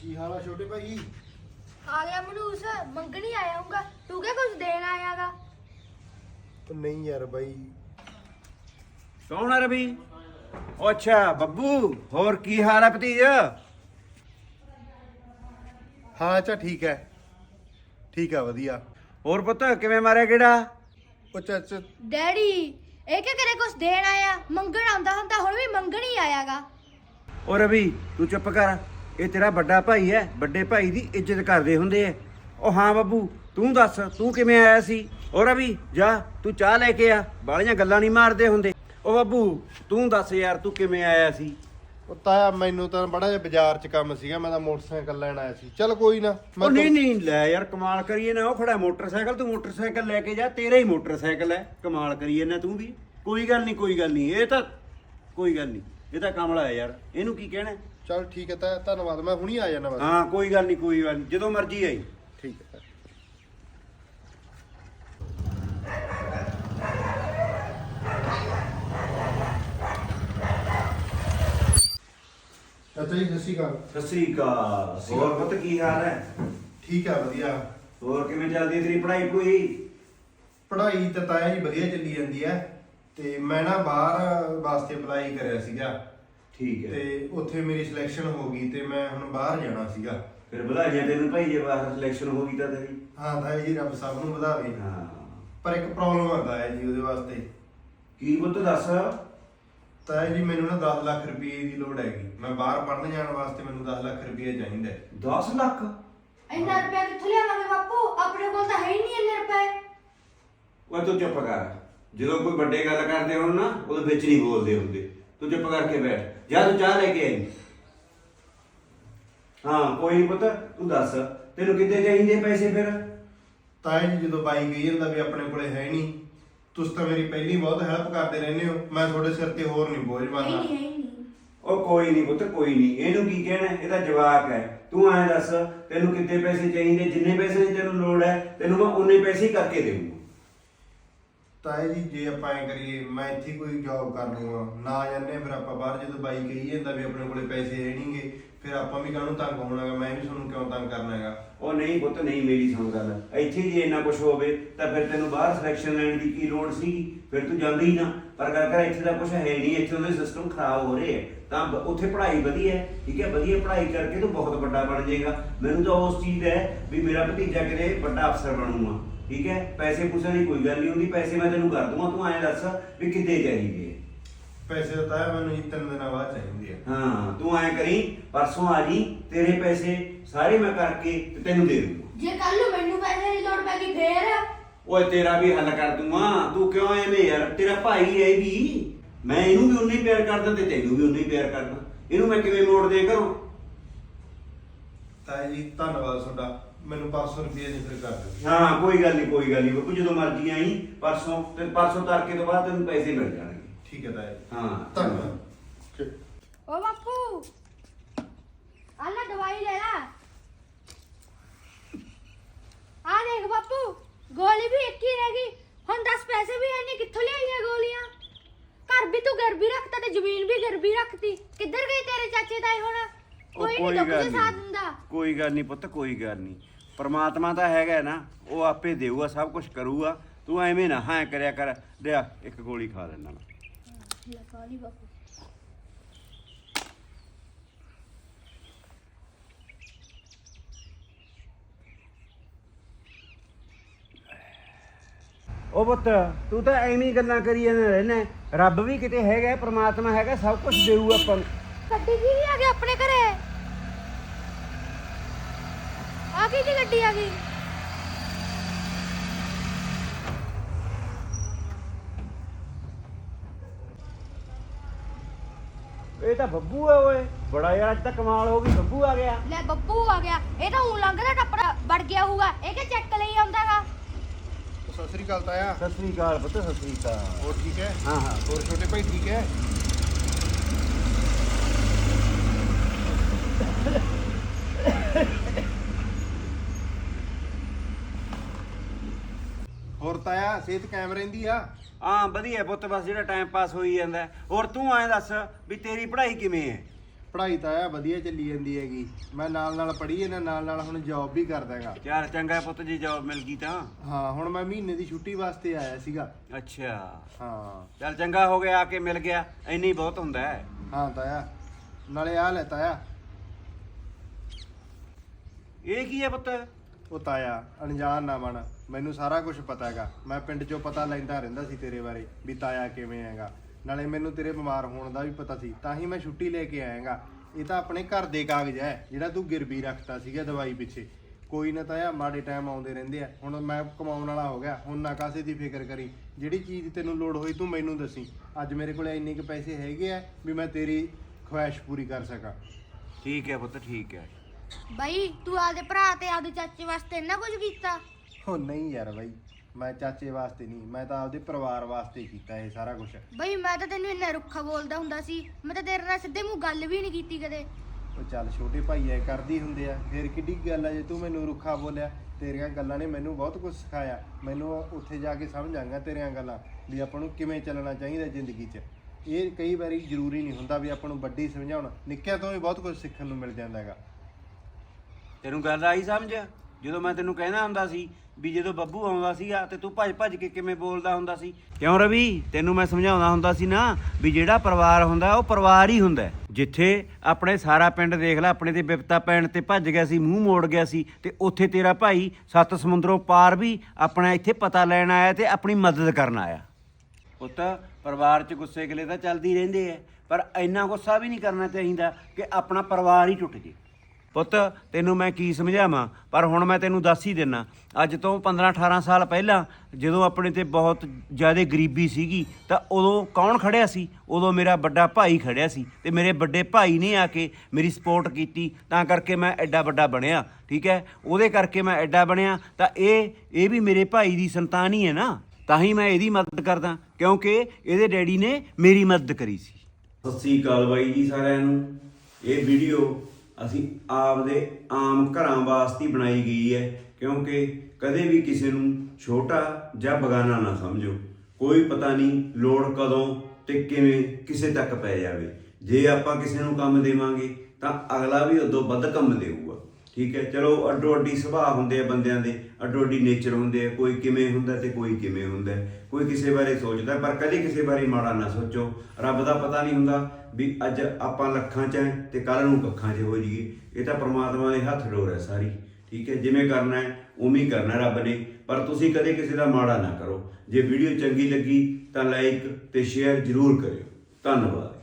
ਕੀ ਹਾਲ ਆ ਛੋਟੇ ਭਾਈ? ਆ ਗਿਆ ਮਨੂਸ ਮੰਗਣੀ ਆਇਆ ਹੂੰਗਾ ਤੂੰ ਕਿਹ ਕੁਝ ਦੇਣ ਆਇਆਗਾ ਉਹ ਨਹੀਂ ਯਾਰ ਬਾਈ। ਕੌਣ ਹੈ ਰਵੀ? ਉਹ ਅੱਛਾ ਬੱਬੂ ਹੋਰ ਕੀ ਹਾਲ ਹੈ ਭਤੀਜ? ਹਾਂ ਅੱਛਾ ਠੀਕ ਹੈ ਠੀਕ ਆ ਵਧੀਆ। ਹੋਰ ਪੁੱਤ ਕਿਵੇਂ ਮਾਰਿਆ ਕਿਹੜਾ? ਉਹ ਚਾਚਾ ਡੈਡੀ ਇਹ ਕਿ ਕਰੇ ਕੁਝ ਦੇਣ ਆਇਆ? ਮੰਗਣ ਆਉਂਦਾ ਹੁੰਦਾ ਹੁਣ ਵੀ ਮੰਗਣ ਹੀ ਆਇਆਗਾ ਉਹ ਰਵੀ ਤੂੰ ਚੁੱਪ ਕਰ। ਇਹ ਤੇਰਾ ਵੱਡਾ ਭਾਈ ਹੈ ਵੱਡੇ ਭਾਈ ਦੀ ਇੱਜ਼ਤ ਕਰਦੇ ਹੁੰਦੇ ਐ ਉਹ ਹਾਂ ਬੱਬੂ ਤੂੰ ਦੱਸ ਤੂੰ ਕਿਵੇਂ ਆਇਆ ਸੀ? ਉਹ ਰਵੀ ਜਾ ਤੂੰ ਚਾਹ ਲੈ ਕੇ ਆ। ਬਾਲੀਆਂ ਗੱਲਾਂ ਨਹੀਂ ਮਾਰਦੇ ਹੁੰਦੇ। ਉਹ ਬੱਬੂ ਤੂੰ ਦੱਸ ਯਾਰ ਤੂੰ ਕਿਵੇਂ ਆਇਆ ਸੀ? ਉਹ ਤਾਇਆ ਮੈਨੂੰ ਤਾਂ ਬੜਾ ਜਿਹਾ ਬਾਜ਼ਾਰ 'ਚ ਕੰਮ ਸੀਗਾ ਮੈਂ ਤਾਂ ਮੋਟਰਸਾਈਕਲ ਲੈਣ ਆਇਆ ਸੀ। ਚੱਲ ਕੋਈ ਨਾ ਉਹ ਨਹੀਂ ਨਹੀਂ ਲੈ ਯਾਰ ਕਮਾਲ ਕਰੀਏ ਨਾ ਉਹ ਖੜਾ ਮੋਟਰਸਾਈਕਲ ਤੂੰ ਮੋਟਰਸਾਈਕਲ ਲੈ ਕੇ ਜਾ ਤੇਰਾ ਹੀ ਮੋਟਰਸਾਈਕਲ ਹੈ। ਕਮਾਲ ਕਰੀਏ ਨਾ ਤੂੰ ਵੀ। ਕੋਈ ਗੱਲ ਨਹੀਂ ਕੋਈ ਗੱਲ ਨਹੀਂ ਇਹ ਤਾਂ ਕੋਈ ਗੱਲ ਨਹੀਂ। ਇਹ ਤਾਂ ਕਮਲਾ ਹੈ ਯਾਰ। ਇਹਨੂੰ ਕੀ ਕਹਿਣਾ ਹੈ? ਚੱਲ ਠੀਕ ਹੈ ਤਾਇਆ ਧੰਨਵਾਦ। ਮੈਂ ਹੁਣੀ ਆ ਜਾਣਾ ਬਸ। ਹਾਂ ਕੋਈ ਗੱਲ ਨਹੀਂ ਕੋਈ ਗੱਲ ਨੀ ਜਦੋਂ ਮਰਜ਼ੀ ਆਈ। ਠੀਕ ਹੈ। ਚਾਚਾ ਜੀ ਸਤਿ ਸ਼੍ਰੀ ਅਕਾਲ। ਸਤਿ ਸ੍ਰੀ ਅਕਾਲ। ਹੋਰ ਪੁੱਤ ਕੀ ਹਾਲ ਹੈ? ਠੀਕ ਆ ਵਧੀਆ। ਹੋਰ ਕਿਵੇਂ ਚੱਲਦੀ ਹੈ ਤੇਰੀ ਪੜ੍ਹਾਈ ਕੋਈ ਪੜ੍ਹਾਈ ਤਾਂ ਤਾਇਆ ਜੀ ਵਧੀਆ ਚੱਲੀ ਜਾਂਦੀ ਹੈ। ਤੇ ਮੈਂ ਨਾ ਬਾਹਰ ਵਾਸਤੇ ਅਪਲਾਈ ਕਰਿਆ ਸੀਗਾ। ਠੀਕ ਹੈ। ਤੇ ਉੱਥੇ ਮੇਰੀ ਸਿਲੈਕਸ਼ਨ ਹੋ ਗਈ ਤੇ ਮੈਂ ਹੁਣ ਬਾਹਰ ਜਾਣਾ ਸੀਗਾ। ਫਿਰ ਵਧਾਈਆਂ ਤੈਨੂੰ ਭਾਈ ਜੇ ਬਾਹਰ ਸਿਲੈਕਸ਼ਨ ਹੋ ਗਈ ਤਾਂ ਤੇਰੀ। ਹਾਂ ਤਾਇਆ ਜੀ ਰੱਬ ਸਭ ਨੂੰ ਵਧਾਵੇ। ਹਾਂ। ਪਰ ਇੱਕ ਪ੍ਰੋਬਲਮ ਆ ਤਾਇਆ ਜੀ ਉਹਦੇ ਵਾਸਤੇ। ਕੀ ਪੁੱਤ ਦੱਸ? ਤਾਇਆ ਜੀ ਮੈਨੂੰ ਨਾ 10 ਲੱਖ ਰੁਪਏ ਦੀ ਲੋੜ ਹੈਗੀ। ਮੈਂ ਬਾਹਰ ਪੜਨ ਜਾਣ ਵਾਸਤੇ ਮੈਨੂੰ 10 ਲੱਖ ਰੁਪਏ ਚਾਹੀਦਾ। ਹੈ। 10 ਲੱਖ? ਇੰਨਾ ਰੁਪਇਆ ਕਿੱਥੋਂ ਲਿਆਵਾਂਗੇ ਬਾਪੂ? ਆਪਣੇ ਕੋਲ ਤਾਂ ਹੈ ਹੀ ਨਹੀਂ ਇੰਨੇ ਰੁਪਏ। ਉਹ ਤੂੰ ਚੁੱਪ ਕਰ। ਜਦੋਂ ਕੋਈ ਵੱਡੇ ਗੱਲ ਕਰਦੇ ਹੋਣ ਨਾ ਉਹਦੇ ਵਿੱਚ ਨਹੀਂ ਬੋਲਦੇ ਹੁੰਦੇ। ਤੂੰ ਚੁੱਪ ਕਰਕੇ ਬੈਠ। ਜਾ ਤੂੰ ਚਾਹ ਲੈ ਕੇ ਆਈ। ਹਾਂ ਕੋਈ ਨੀ ਪੁੱਤ ਤੂੰ ਦੱਸ ਤੈਨੂੰ ਕਿੱਥੇ ਚਾਹੀਦੇ ਪੈਸੇ ਫਿਰ? ਤਾਇਆ ਜੀ ਜਦੋਂ ਬਾਈ ਗਈ ਜਾਂਦਾ ਵੀ ਆਪਣੇ ਕੋਲੇ ਹੈ ਨਹੀਂ ਤੁਸੀਂ ਤਾਂ ਮੇਰੀ ਪਹਿਲੀ ਬਹੁਤ ਹੈਲਪ ਕਰਦੇ ਰਹਿੰਦੇ ਹੋ। ਮੈਂ ਤੁਹਾਡੇ ਸਿਰ ਤੇ ਹੋਰ ਨਹੀਂ ਬੋਝ ਪਾਉਂਦਾ। ਨਹੀਂ ਨਹੀਂ ਉਹ ਕੋਈ ਨਹੀਂ ਪੁੱਤ ਕੋਈ ਨਹੀਂ ਇਹਨੂੰ ਕੀ ਕਹਿਣਾ? ਇਹਦਾ ਜਵਾਬ ਹੈ। ਤੂੰ ਐਂ ਦੱਸ ਤੈਨੂੰ ਕਿੰਨੇ ਪੈਸੇ ਚਾਹੀਦੇ? ਜਿੰਨੇ ਪੈਸੇ ਦੀ ਤੈਨੂੰ ਲੋੜ ਹੈ ਤੈਨੂੰ ਮੈਂ ਉਨੇ ਪੈਸੇ ਹੀ ਕਰਕੇ ਦੇਵਾਂਗਾ ਤਾਏ ਜੀ ਜੇ ਆਪਾਂ ਐ ਕਰੀਏ, ਮੈਂ ਇੱਥੇ ਹੀ ਕੋਈ ਜੌਬ ਕਰ ਲੂੰਗਾ ਨਾ ਜਾਂਦੇ ਫਿਰ ਆਪਾਂ ਬਾਹਰ ਜਦੋਂ ਬਾਈ ਕਹੀ ਜਾਂਦਾ ਵੀ ਆਪਣੇ ਕੋਲੇ ਪੈਸੇ ਹੈ ਨਹੀਂਗੇ ਫਿਰ ਆਪਾਂ ਵੀ ਕਾਹਨੂੰ ਤੰਗ ਹੋਣਾਗਾ? ਮੈਂ ਵੀ ਤੁਹਾਨੂੰ ਕਿਉਂ ਤੰਗ ਕਰਨਾ ਹੈਗਾ? ਉਹ ਨਹੀਂ ਪੁੱਤ, ਨਹੀਂ ਮੇਰੀ ਸੁਣ ਗੱਲ। ਇੱਥੇ ਜੇ ਇੰਨਾ ਕੁਝ ਹੋਵੇ, ਤਾਂ ਫਿਰ ਤੈਨੂੰ ਬਾਹਰ ਸਿਲੈਕਸ਼ਨ ਲੈਣ ਦੀ ਕੀ ਲੋੜ ਸੀ ਫਿਰ ਤੂੰ ਜਾਂਦੀ ਹੀ ਨਾ। ਪਰ ਗੱਲ ਕਰ, ਇੱਥੇ ਦਾ ਕੁਝ ਹੈ ਨਹੀਂ। ਇੱਥੇ ਉਹਦੇ ਸਿਸਟਮ ਖਰਾਬ ਹੋ ਰਹੇ ਹੈ ਤਾਂ ਬ- ਉੱਥੇ ਪੜ੍ਹਾਈ ਵਧੀਆ ਹੈ, ਠੀਕ ਹੈ? ਵਧੀਆ ਪੜ੍ਹਾਈ ਕਰਕੇ ਤੂੰ ਬਹੁਤ ਵੱਡਾ ਬਣ ਜਾਏਗਾ। ਮੈਨੂੰ ਤਾਂ ਉਸ ਚੀਜ਼ ਦਾ ਹੈ ਵੀ ਮੇਰਾ ਭਤੀਜਾ ਕਿਤੇ ਵੱਡਾ ਅਫਸਰ ਬਣੂਗਾ। ਠੀਕ ਹੈ? ਪੈਸੇ ਪੂਸੇ ਦੀ ਕੋਈ ਗੱਲ ਨਹੀਂ ਹੁੰਦੀ। ਪੈਸੇ ਮੈਂ ਤੈਨੂੰ ਕਰ ਦੂੰਗਾ ਤੂੰ ਐਂ ਦੱਸ ਵੀ ਕਿੱਦੇ ਚਾਹੀਦੇ ਪੈਸੇ ਤਾਂ ਤਾਇਆ ਮੈਨੂੰ ਜੀ ਤਿੰਨ ਦਿਨਾਂ ਬਾਅਦ ਚਾਹੀਦੇ ਆ। ਹਾਂ ਤੂੰ ਐਂ ਕਰੀ ਪਰਸੋਂ ਆ ਜੀ ਤੇਰੇ ਪੈਸੇ ਸਾਰੇ ਮੈਂ ਕਰਕੇ ਤੇ ਤੈਨੂੰ ਦੇ ਦੂੰਗਾ। ਜੇ ਕੱਲ ਨੂੰ ਮੈਨੂੰ ਪੈਸੇ ਦੀ ਲੋੜ ਪੈ ਗਈ ਫੇਰ? ਓਏ ਤੇਰਾ ਵੀ ਹੱਲ ਕਰ ਦੂੰਗਾ। ਤੂੰ ਕਿਉਂ ਐਵੇਂ ਯਾਰ? ਤੇਰਾ ਭਾਈ ਹੈ ਇਹ ਵੀ। ਮੈਂ ਇਹਨੂੰ ਵੀ ਉਨਾ ਹੀ ਪਿਆਰ ਕਰਦਾ ਤੇ ਤੈਨੂੰ ਵੀ ਉਨਾ ਹੀ ਪਿਆਰ ਕਰਦਾ। ਇਹਨੂੰ ਮੈਂ ਕਿਵੇਂ ਮੋੜ ਦੇ ਘਰੋਂ ਤਾਇਆ ਜੀ ਧੰਨਵਾਦ ਤੁਹਾਡਾ। ਮੈਨੂੰ 500 ਰੁਪਏ ਦੀ ਫਿਰ ਕਰ ਦਿਓ। ਹਾਂ ਕੋਈ ਗੱਲ ਨਹੀਂ ਕੋਈ ਗੱਲ ਨਹੀਂ। ਬੱਬੂ ਜਦੋਂ ਮਰਜ਼ੀ ਆਈ ਪਰਸੋਂ ਤੇ ਪਰਸੋਂ ਤੜਕੇ ਤੋਂ ਬਾਅਦ ਤੈਨੂੰ ਪੈਸੇ ਮਿਲ ਜਾਣਗੇ। ਠੀਕ ਹੈ ਤਾਇਆ ਜੀ। ਹਾਂ ਧੰਨਵਾਦ। ਠੀਕ। ਓ ਬਾਪੂ ਆ ਲੈ ਦਵਾਈ ਲੈ ਲੈ। ਆ ਦੇਖ ਬਾਪੂ ਗੋਲੀ ਵੀ ਇੱਕ ਹੀ ਰਹਿ ਗਈ। ਹੁਣ 10 ਪੈਸੇ ਵੀ ਹੈ ਨਹੀਂ ਕਿੱਥੋਂ ਲਿਆਈਆਂ ਗੋਲੀਆਂ? ਘਰ ਵੀ ਤੂੰ ਗਰਬੀ ਰੱਖਤਾ ਤੇ ਜ਼ਮੀਨ ਵੀ ਗਰਬੀ ਰੱਖਤੀ। ਕਿੱਧਰ ਗਈ ਤੇਰੇ ਚਾਚੇ ਤਾਏ ਹੁਣ? ਉਹ ਕੋਈ ਨਹੀਂ ਦੁੱਖ ਦੇ ਸਾਥ ਦਿੰਦਾ। ਕੋਈ ਗੱਲ ਨਹੀਂ ਪੁੱਤ ਕੋਈ ਗੱਲ ਨਹੀਂ। ਪਰਮਾਤਮਾ ਤਾਂ ਹੈਗਾ ਨਾ ਉਹ ਆਪੇ ਦੇਊਗਾ ਸਭ ਕੁਝ ਕਰੂਗਾ। ਤੂੰ ਐਵੇਂ ਨਾ ਹਾਂ ਕਰਿਆ ਕਰ ਲਿਆ ਇੱਕ ਗੋਲੀ ਖਾ ਲੈਣਾ ਮੈਂ। ਲਗਾ ਲਈ ਬਾਪੂ ਉਹ ਪੁੱਤ ਤੂੰ ਤਾਂ ਐਵੇਂ ਹੀ ਗੱਲਾਂ ਕਰੀ ਜਾਂਦਾ ਰਹਿਣਾ ਰੱਬ ਵੀ ਕਿਤੇ ਹੈਗਾ ਪ੍ਰਮਾਤਮਾ ਹੈਗਾ ਸਭ ਕੁਝ ਦੇਊ ਆਪਾਂ ਨੂੰ। ਗੱਡੀ ਕੀ ਆ ਗਈ ਆਪਣੇ ਘਰੇ? ਆ ਗਈ ਦੀ ਗੱਡੀ ਆ ਗਈ? ਇਹ ਤਾਂ ਬੱਬੂ ਆ ਓਏ। ਬੜਾ ਯਾਰ ਅੱਜ ਤਾਂ ਕਮਾਲ ਹੋ ਗਈ ਬੱਬੂ ਆ ਗਿਆ। ਲੈ ਬੱਬੂ ਆ ਗਿਆ। ਇਹ ਤਾਂ ਉਂ ਲੰਘਦਾ ਟੱਪੜਾ ਵੜ ਗਿਆ ਹੋਊਗਾ। ਇਹ ਕਿ ਚੱਕ ਲਈ ਆਉਂਦਾਗਾ? ਸਤਿ ਸ੍ਰੀ ਅਕਾਲ ਤਾਇਆ। ਸਤਿ ਸ੍ਰੀ ਅਕਾਲ ਪੁੱਤ ਸਤਿ ਸ੍ਰੀ ਅਕਾਲ। ਹੋਰ ਠੀਕ ਹੈ? ਹਾਂ ਹਾਂ। ਹੋਰ ਛੋਟੇ ਭਾਈ ਠੀਕ ਹੈ ਹੋਰ ਤਾਇਆ ਸਿਹਤ ਕਾਇਮ ਰਹਿੰਦੀ ਆ। ਹਾਂ ਵਧੀਆ ਪੁੱਤ ਬਸ ਜਿਹੜਾ ਟਾਈਮ ਪਾਸ ਹੋਈ ਜਾਂਦਾ। ਹੈ। ਹੋਰ ਤੂੰ ਐਂ ਦੱਸ ਵੀ ਤੇਰੀ ਪੜ੍ਹਾਈ ਕਿਵੇਂ ਹੈ ਪੜ੍ਹਾਈ ਤਾਂ ਆ ਵਧੀਆ ਚੱਲੀ ਜਾਂਦੀ ਹੈਗੀ। ਮੈਂ ਨਾਲ ਨਾਲ ਪੜ੍ਹੀ ਇਹਨਾਂ ਨਾਲ ਨਾਲ ਹੁਣ ਜੌਬ ਵੀ ਕਰਦਾ ਹੈਗਾ। ਚੱਲ ਚੰਗਾ ਪੁੱਤ ਜੀ ਜੌਬ ਮਿਲ ਗਈ ਤਾਂ। ਹਾਂ ਹੁਣ ਮੈਂ ਮਹੀਨੇ ਦੀ ਛੁੱਟੀ ਵਾਸਤੇ ਆਇਆ ਸੀਗਾ। ਅੱਛਾ। ਹਾਂ। ਚੱਲ ਚੰਗਾ ਹੋ ਗਿਆ ਆ ਕੇ ਮਿਲ ਗਿਆ। ਇੰਨੀ ਬਹੁਤ ਹੁੰਦਾ ਹੈ ਹਾਂ ਤਾਇਆ। ਨਾਲੇ ਆ ਲੈ ਤਾਇਆ। ਇਹ ਕੀ ਹੈ ਪੁੱਤ? ਉਹ ਤਾਇਆ, ਅਣਜਾਣ ਨਾ ਬਣ ਮੈਨੂੰ ਸਾਰਾ ਕੁਝ ਪਤਾ ਹੈਗਾ। ਮੈਂ ਪਿੰਡ 'ਚੋਂ ਪਤਾ ਲੈਂਦਾ ਰਹਿੰਦਾ ਸੀ ਤੇਰੇ ਬਾਰੇ, ਵੀ ਤਾਇਆ ਕਿਵੇਂ ਹੈਗਾ। ਨਾਲੇ ਮੈਨੂੰ ਤੇਰੇ ਬਿਮਾਰ ਹੋਣ ਦਾ ਵੀ ਪਤਾ ਸੀ, ਤਾਂ ਹੀ ਮੈਂ ਛੁੱਟੀ ਲੈ ਕੇ ਆਇਆਗਾ। ਇਹ ਤਾਂ ਆਪਣੇ ਘਰ ਦੇ ਕਾਗਜ਼ ਹੈ, ਜਿਹੜਾ ਤੂੰ ਗਿਰਵੀ ਰੱਖਤਾ ਸੀਗਾ ਦਵਾਈ ਪਿੱਛੇ। ਕੋਈ ਨਾ ਤਾਇਆ, ਮਾੜੇ ਟਾਈਮ ਆਉਂਦੇ ਰਹਿੰਦੇ ਆ। ਹੁਣ ਮੈਂ ਕਮਾਉਣ ਵਾਲਾ ਹੋ ਗਿਆ, ਹੁਣ ਨਾ ਕਾਸੇ ਦੀ ਫਿਕਰ ਕਰੀ। ਜਿਹੜੀ ਚੀਜ਼ ਤੈਨੂੰ ਲੋੜ ਹੋਈ ਤੂੰ ਮੈਨੂੰ ਦੱਸੀ। ਅੱਜ ਮੇਰੇ ਕੋਲ ਇੰਨੇ ਕੁ ਪੈਸੇ ਹੈਗੇ ਆ, ਵੀ ਮੈਂ ਤੇਰੀ ਖੁਆਇਸ਼ ਪੂਰੀ ਕਰ ਸਕਾਂ। ਠੀਕ ਹੈ ਪੁੱਤ, ਠੀਕ ਹੈ। ਬਾਈ ਤੂੰ ਆਪਦੇ ਭਰਾ ਤੇ ਆਪਦੇ ਚਾਚੇ ਵਾਸਤੇ ਇੰਨਾ ਕੁਝ ਕੀਤਾ? ਉਹ ਨਹੀਂ ਯਾਰ ਬਾਈ ਮੈਂ ਚਾਚੇ ਵਾਸਤੇ ਨਹੀਂ ਮੈਂ ਤਾਂ ਆਪਦੇ ਪਰਿਵਾਰ ਵਾਸਤੇ ਕੀਤਾ ਇਹ ਸਾਰਾ ਕੁਝ ਬਈ ਮੈਂ ਤਾਂ ਤੈਨੂੰ ਇੰਨਾ ਰੁੱਖਾ ਬੋਲਦਾ ਹੁੰਦਾ ਸੀ ਮੈਂ ਤਾਂ ਤੇਰੇ ਨਾਲ ਸਿੱਧੇ ਮੂੰਹ ਗੱਲ ਵੀ ਨਹੀਂ ਕੀਤੀ ਕਦੇ। ਉਹ ਚੱਲ ਛੋਟੇ ਭਾਈ ਐ ਕਰਦੀ ਹੁੰਦੇ ਆ ਫੇਰ ਕਿੱਡੀ ਕੁ ਗੱਲ ਆ ਜੇ ਤੂੰ ਮੈਨੂੰ ਰੁੱਖਾ ਬੋਲਿਆ ਤੇਰੀਆਂ ਗੱਲਾਂ ਨੇ ਮੈਨੂੰ ਬਹੁਤ ਕੁਝ ਸਿਖਾਇਆ ਮੈਨੂੰ ਉੱਥੇ ਜਾ ਕੇ ਸਮਝ ਆਂਗਾ ਤੇਰੀਆਂ ਗੱਲਾਂ ਵੀ ਆਪਾਂ ਨੂੰ ਕਿਵੇਂ ਚੱਲਣਾ ਚਾਹੀਦਾ ਜ਼ਿੰਦਗੀ 'ਚ। ਇਹ ਕਈ ਵਾਰੀ ਜ਼ਰੂਰੀ ਨਹੀਂ ਹੁੰਦਾ ਵੀ ਆਪਾਂ ਨੂੰ ਵੱਡੀ ਸਮਝਾਉਣ ਨਿੱਕਿਆਂ ਤੋਂ ਵੀ ਬਹੁਤ ਕੁਝ ਸਿੱਖਣ ਨੂੰ ਮਿਲ ਜਾਂਦਾ ਹੈਗਾ। ਤੈਨੂੰ ਗੱਲ ਆਈ ਸਮਝ? ਜਦੋਂ ਮੈਂ ਤੈਨੂੰ ਕਹਿੰਦਾ ਹੁੰਦਾ ਸੀ ਵੀ ਜਦੋਂ ਬੱਬੂ ਆਉਂਦਾ ਸੀਗਾ ਤੇ ਤੂੰ ਭੱਜ ਭੱਜ ਕੇ ਕਿਵੇਂ ਬੋਲਦਾ ਹੁੰਦਾ ਸੀ? ਕਿਉਂ ਰਵੀ? ਤੈਨੂੰ ਮੈਂ ਸਮਝਾਉਂਦਾ ਹੁੰਦਾ ਸੀ ਨਾ ਵੀ ਜਿਹੜਾ ਪਰਿਵਾਰ ਹੁੰਦਾ, ਉਹ ਪਰਿਵਾਰ ਹੀ ਹੁੰਦਾ ਜਿੱਥੇ ਆਪਣੇ ਸਾਰਾ ਪਿੰਡ ਦੇਖ ਲੈ, ਆਪਣੇ ਤੇ ਵਿਪਤਾ ਪੈਣ ਤੇ ਭੱਜ ਗਿਆ ਸੀ, ਮੂੰਹ ਮੋੜ ਗਿਆ ਸੀ ਤੇ ਉੱਥੇ ਤੇਰਾ ਭਾਈ ਸੱਤ ਸਮੁੰਦਰੋਂ ਪਾਰ ਵੀ ਆਪਣਾ ਇੱਥੇ ਪਤਾ ਲੈਣ ਆਇਆ ਤੇ ਆਪਣੀ ਮਦਦ ਕਰਨ ਆਇਆ। ਪੁੱਤ, ਪਰਿਵਾਰ 'ਚ ਗੁੱਸੇ ਗਿਲੇ ਤਾਂ ਚੱਲਦੀ ਰਹਿੰਦੇ ਐ ਪਰ ਇੰਨਾ ਗੁੱਸਾ ਵੀ ਨਹੀਂ ਕਰਨਾ ਚਾਹੀਦਾ ਕਿ ਆਪਣਾ ਪਰਿਵਾਰ ਹੀ ਟੁੱਟ ਜੇ। ਪੁੱਤ, ਤੈਨੂੰ ਮੈਂ ਕੀ ਸਮਝਾਵਾਂ? ਪਰ ਹੁਣ ਮੈਂ ਤੈਨੂੰ ਦੱਸ ਹੀ ਦਿੰਨਾ। ਅੱਜ ਤੋਂ 15 18 ਸਾਲ ਪਹਿਲਾਂ ਜਦੋਂ ਆਪਣੇ ਤੇ ਬਹੁਤ ਜ਼ਿਆਦਾ ਗਰੀਬੀ ਸੀਗੀ, ਤਾਂ ਉਦੋਂ ਕੌਣ ਖੜਿਆ ਸੀ? ਉਦੋਂ ਮੇਰਾ ਵੱਡਾ ਭਾਈ ਖੜਿਆ ਸੀ ਤੇ ਮੇਰੇ ਵੱਡੇ ਭਾਈ ਨੇ ਆ ਕੇ ਮੇਰੀ ਸਪੋਰਟ ਕੀਤੀ। ਤਾਂ ਕਰਕੇ ਮੈਂ ਐਡਾ ਵੱਡਾ ਬਣਿਆ, ਠੀਕ ਹੈ? ਉਹਦੇ ਕਰਕੇ ਮੈਂ ਐਡਾ ਬਣਿਆ, ਤਾਂ ਇਹ ਇਹ ਵੀ ਮੇਰੇ ਭਾਈ ਦੀ ਸੰਤਾਨ ਹੀ ਹੈ ਨਾ। ਤਾਂ ਹੀ ਮੈਂ ਇਹਦੀ ਮਦਦ ਕਰਦਾ, ਕਿਉਂਕਿ ਇਹਦੇ ਡੈਡੀ ਨੇ ਮੇਰੀ ਮਦਦ ਕਰੀ ਸੀ। ਸਤਿ ਸ੍ਰੀ ਅਕਾਲ ਬਾਈ ਜੀ ਸਾਰਿਆਂ ਨੂੰ। ਇਹ ਵੀਡੀਓ ਅਸੀਂ ਆਪਦੇ ਆਮ ਘਰਾਂ ਵਾਸਤੇ ਬਣਾਈ ਗਈ ਹੈ, ਕਿਉਂਕਿ ਕਦੇ ਵੀ ਕਿਸੇ ਨੂੰ ਛੋਟਾ ਜਾਂ ਬਗਾਨਾ ਨਾ ਸਮਝੋ। ਕੋਈ ਪਤਾ ਨਹੀਂ ਲੋੜ ਕਦੋਂ ਤੇ ਕਿਵੇਂ ਕਿਸੇ ਤੱਕ ਪੈ ਜਾਵੇ। ਜੇ ਆਪਾਂ ਕਿਸੇ ਨੂੰ ਕੰਮ ਦੇਵਾਂਗੇ, ਤਾਂ ਅਗਲਾ ਵੀ ਉਦੋਂ ਵੱਧ ਕੰਮ ਦੇਊਗਾ। ਠੀਕ ਹੈ, ਚਲੋ ਅੱਡੋ ਅੱਡੀ ਸੁਭਾਅ ਹੁੰਦੇ ਆ ਬੰਦਿਆਂ ਦੇ, ਅੱਡੋ ਅੱਡੀ ਨੇਚਰ ਹੁੰਦੇ ਆ, ਕੋਈ ਕਿਵੇਂ ਹੁੰਦਾ ਤੇ ਕੋਈ ਕਿਵੇਂ ਹੁੰਦਾ ਕੋਈ ਕਿਸੇ ਬਾਰੇ ਸੋਚਦਾ ਪਰ ਕਦੇ ਕਿਸੇ ਬਾਰੇ ਮਾੜਾ ਨਾ ਸੋਚੋ। ਰੱਬ ਦਾ ਪਤਾ ਨਹੀਂ ਹੁੰਦਾ ਵੀ ਅੱਜ ਆਪਾਂ ਲੱਖਾਂ 'ਚ ਹੈ ਤੇ ਕੱਲ ਨੂੰ ਕੱਖਾਂ 'ਚ ਹੋ ਜਾਈਏ। ਇਹ ਤਾਂ ਪ੍ਰਮਾਤਮਾ ਦੇ ਹੱਥ ਡੋਰ ਹੈ ਸਾਰੀ। ਠੀਕ ਹੈ, ਜਿਵੇਂ ਕਰਨਾ ਹੈ, ਉਵੇਂ ਹੀ ਕਰਨਾ ਰੱਬ ਨੇ। ਪਰ ਤੁਸੀਂ ਕਦੇ ਕਿਸੇ ਦਾ ਮਾੜਾ ਨਾ ਕਰੋ। ਜੇ ਵੀਡੀਓ ਚੰਗੀ ਲੱਗੀ ਤਾਂ ਲਾਈਕ ਤੇ ਸ਼ੇਅਰ ਜ਼ਰੂਰ ਕਰਿਓ। ਧੰਨਵਾਦ।